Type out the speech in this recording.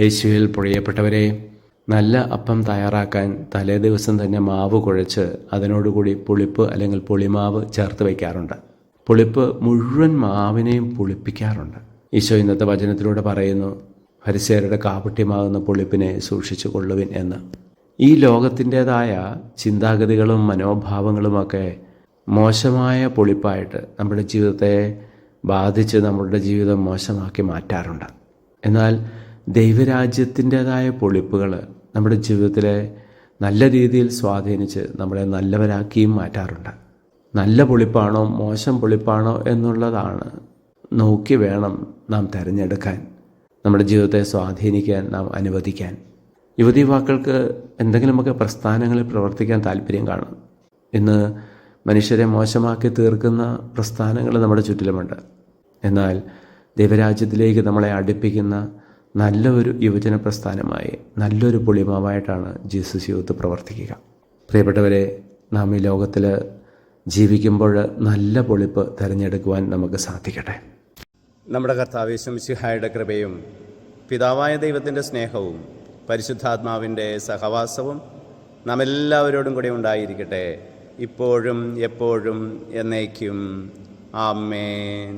യേശുവിൽ പ്രിയപ്പെട്ടവരെ നല്ല അപ്പം തയ്യാറാക്കാൻ തലേ ദിവസം തന്നെ മാവ് കുഴച്ച് അതിനോടുകൂടി പുളിപ്പ് അല്ലെങ്കിൽ പുളിമാവ് ചേർത്ത് വയ്ക്കാറുണ്ട്. പുളിപ്പ് മുഴുവൻ മാവിനെയും പുളിപ്പിക്കാറുണ്ട്. ഈശോ ഇന്നത്തെ വചനത്തിലൂടെ പറയുന്നു ഹരിസേരുടെ കാപട്യമാകുന്ന പുളിപ്പിനെ സൂക്ഷിച്ചു കൊള്ളുവിൻ എന്ന്. ഈ ലോകത്തിന്റെതായ ചിന്താഗതികളും മനോഭാവങ്ങളുമൊക്കെ മോശമായ പൊളിപ്പായിട്ട് നമ്മുടെ ജീവിതത്തെ ബാധിച്ച് നമ്മളുടെ ജീവിതം മോശമാക്കി മാറ്റാറുണ്ട്. എന്നാൽ ദൈവരാജ്യത്തിന്റെതായ പൊളിപ്പുകൾ നമ്മുടെ ജീവിതത്തിലെ നല്ല രീതിയിൽ സ്വാധീനിച്ച് നമ്മളെ നല്ലവരാക്കിയും മാറ്റാറുണ്ട്. നല്ല പൊളിപ്പാണോ മോശം പൊളിപ്പാണോ എന്നുള്ളതാണ് നോക്കി വേണം നാം തിരഞ്ഞെടുക്കാൻ നമ്മുടെ ജീവിതത്തെ സ്വാധീനിക്കാൻ നാം അനുവദിക്കാൻ. യുവതി യുവാക്കൾക്ക് എന്തെങ്കിലുമൊക്കെ പ്രസ്ഥാനങ്ങളിൽ പ്രവർത്തിക്കാൻ താല്പര്യം കാണും. ഇന്ന് മനുഷ്യരെ മോശമാക്കി തീർക്കുന്ന പ്രസ്ഥാനങ്ങൾ നമ്മുടെ ചുറ്റിലുമുണ്ട്. എന്നാൽ ദൈവരാജ്യത്തിലേക്ക് നമ്മളെ അടുപ്പിക്കുന്ന നല്ല ഒരു യുവജന പ്രസ്ഥാനമായി നല്ലൊരു പുളിമാവായിട്ടാണ് ജീസസ് യൂത്ത് പ്രവർത്തിക്കുക. പ്രിയപ്പെട്ടവരെ നാം ഈ ലോകത്തിൽ ജീവിക്കുമ്പോൾ നല്ല പൊളിപ്പ് തിരഞ്ഞെടുക്കുവാൻ നമുക്ക് സാധിക്കട്ടെ. നമ്മുടെ കർത്താവേശം സിഹായുടെ കൃപയും പിതാവായ ദൈവത്തിന്റെ സ്നേഹവും പരിശുദ്ധാത്മാവിന്റെ സഹവാസവും നാം എല്ലാവരോടും കൂടെ ഉണ്ടായിരിക്കട്ടെ. ഇപ്പോഴും എപ്പോഴും എന്നേക്കും. ആമേൻ.